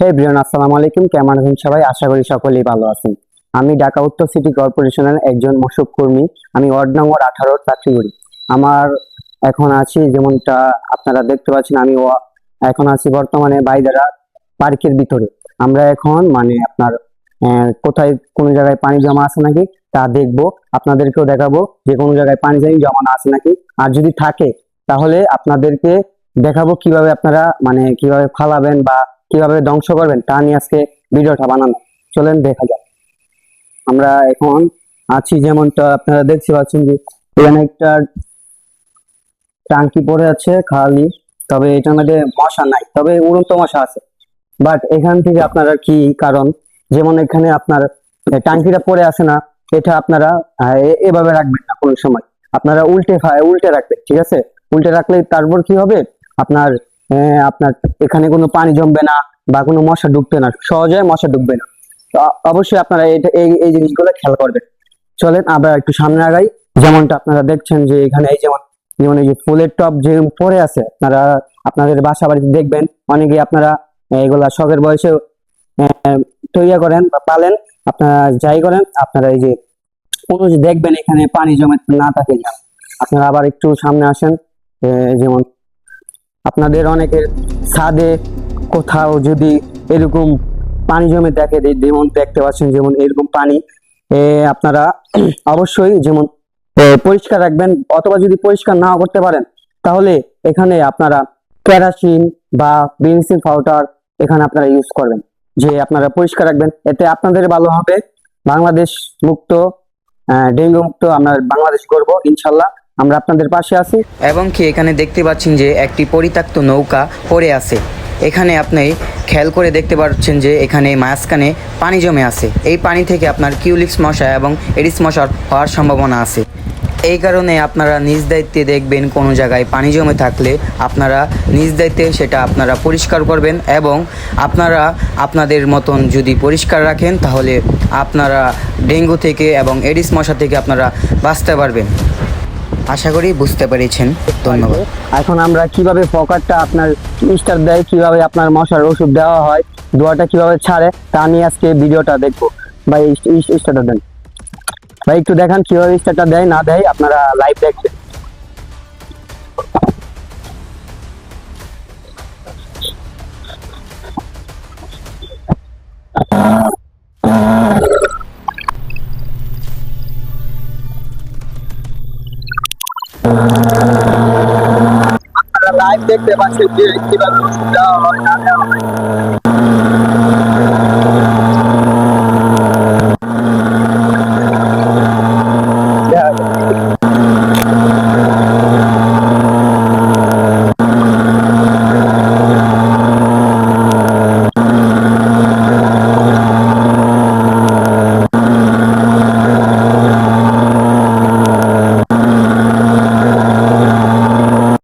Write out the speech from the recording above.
হে Brian আসসালামু আলাইকুম। কেমন আছেন সবাই? আশা করি সকলেই ভালো আছেন। আমি ঢাকা উত্তর সিটি কর্পোরেশনের একজন মশক কর্মী। আমি ওয়ার্ড নম্বর আঠারো চাকরি করি আমার এখন আছি যেমনটা আপনারা দেখতে পাচ্ছেন, আমি এখন আছি বর্তমানে বাইদারা পার্কের ভিতরে। আমরা এখন মানে আপনার কোথায় কোনো জায়গায় পানি জমা আছে নাকি তা দেখব। আপনাদেরকেও দেখাবো যে কোনো জায়গায় পানি জমা আছে নাকি। আর যদি থাকে, তাহলে আপনাদেরকে দেখাবো কীভাবে আপনারা মানে কীভাবে ফালাবেন বা কীভাবে ধ্বংস করবেন তা নিয়ে আজকে ভিডিওটা বানানো। চলেন দেখা যাক। আমরা এখন আছি যেমনটা আপনারা দেখতে পাচ্ছেন যে এখানে একটা টাঙ্কি পড়ে আছে খালি, তবে এটার মধ্যে মশা নাই, তবে উড়ন্ত মশা আছে। বাট এখান থেকে আপনারা কি কারণ? যেমন এখানে আপনার টাঙ্কিটা পড়ে আছে না, এটা আপনারা এভাবে রাখবেন না কোনো সময়। আপনারা উল্টে ফা- উল্টে রাখবেন, ঠিক আছে? উল্টে রাখলে তারপর কি হবে? আপনার আপনার এখানে কোনো পানি জমবে না বা কোনো মশা ঢুকবে না, সহজে মশা ঢুকবে না। অবশ্যই আপনারা এই এই জিনিসগুলো খেয়াল করবেন। চলেন আমরা একটু সামনে আগাই। যেমনটা আপনারা দেখছেন যে এখানে এই যেমন যেমন এই যে ফুলের টপ যে পড়ে আছে, আপনারা, আপনাদের বাসা বাড়িতে দেখবেন অনেকে আপনারা এগুলা শখের বয়সে তৈরি করেন বা পালেন, আপনারা যাই করেন, আপনারা এই যে কোনো দেখবেন এখানে পানি জমে না থাকে। আপনারা আবার একটু সামনে আসেন যেমন আপনাদের অনেকের ছাদে কোথাও যদি এরকম পানি জমে দেখে যেমন দেখতে পাচ্ছেন যেমন এরকম পানি আপনারা অবশ্যই যেমন পরিষ্কার রাখবেন অথবা যদি পরিষ্কার নাও করতে পারেন, তাহলে এখানে আপনারা কেরাসিন বা ব্লিচিং পাউডার এখানে আপনারা ইউজ করবেন। যে আপনারা পরিষ্কার রাখবেন, এতে আপনাদের ভালো হবে। বাংলাদেশ মুক্ত ডেঙ্গু মুক্ত আমরা বাংলাদেশ করব ইনশাল্লাহ। আমরা আপনাদের পাশে আছি। এবং কি এখানে দেখতে পাচ্ছেন যে একটি পরিত্যক্ত নৌকা পড়ে আছে। এখানে আপনি খেয়াল করে দেখতে পাচ্ছেন যে এখানে মাঝখানে পানি জমে আছে। এই পানি থেকে আপনার কিউলিক্স মশা এবং এডিস মশার হওয়ার সম্ভাবনা আছে। এই কারণে আপনারা নিজ দায়িত্বে দেখবেন কোনো জায়গায় পানি জমে থাকলে আপনারা নিজ দায়িত্বে সেটা আপনারা পরিষ্কার করবেন এবং আপনারা আপনাদের মতন যদি পরিষ্কার রাখেন তাহলে আপনারা ডেঙ্গু থেকে এবং এডিস মশা থেকে আপনারা বাঁচতে পারবেন। আশা করি বুঝতে পেরেছেন ধন্যবাদ এখন আমরা কীভাবে ফকারটা আপনার মিস্টার দেয় কীভাবে আপনার মশার ওষুধ দেওয়া হয় দোয়াটা কীভাবে ছাড়ে তা নিয়ে আজকে ভিডিওটা দেখব ভাই স্টারটা দেন ভাই একটু দেখান কীভাবে স্টারটা দেয় না দেয় আপনারা লাইভ দেখবেন লাইভ দেখতে পাচ্ছেন যে কীভাবে দেওয়া হয় না দেওয়া